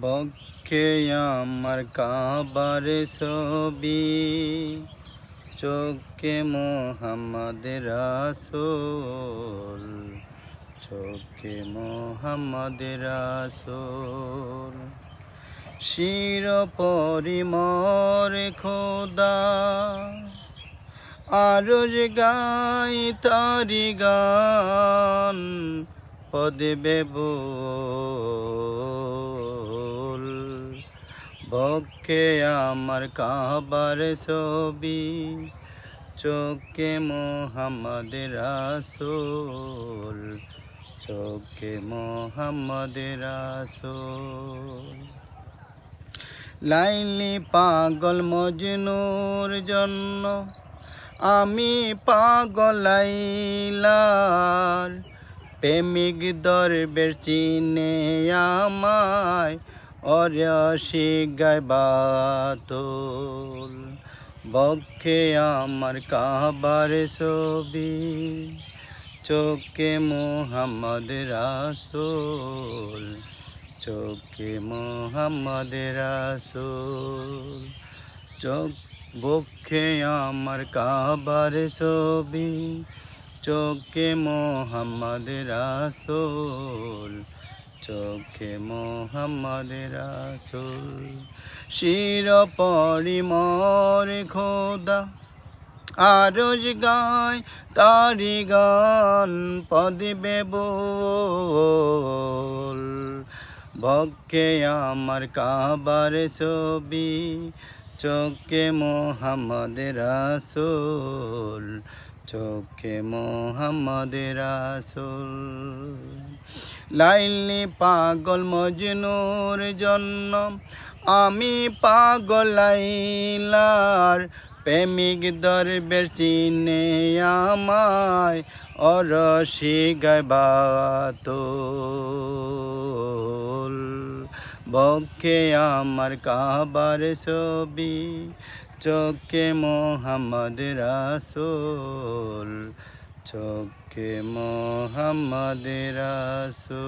বক্ষে আমার কাবার ছবি, চোখে মোহাম্মদ রাসূল, চোখে মোহাম্মদ রাসূল। শির পরিমর খোদা, আরজ গাই তারি গান পদে বেবুল বক্ষে আমার কাবার ছবি, চোখে মোহাম্মদ রাসূল, চোখে মোহাম্মদ রাসূল। লাইলি পাগল মজনুর জন্য আমি পাগল লাইলার প্রেমিক দরবের চিনে আমায় অরসি গাইবাতুল বক্ষে আমার কাবার ছবি চোখে মোহাম্মদ রাসূল চোখে মোহাম্মদ রাসূল চোখ বক্ষে আমার কাবার ছবি চোখে মোহাম্মদ রাসূল চোখে মোহাম্মদ রাসূল, শির পরিমর খোদা। আরজ গায় তারি গান, পদিবে বল। বক্ষে আমার কাবার ছবি, চোখে মোহাম্মদ রাসূল চোখে মোহাম্মদ রাসূল লাইলি পাগল মজনুর জন্য আমি পাগল লাইলার প্রেমিক দরবের চিনে আমায় অরসি গাইবাতুল। বক্ষে আমার কাবার ছবি চোখে মোহাম্মদ রাসুল চোখে মোহাম্মদ রাসূল।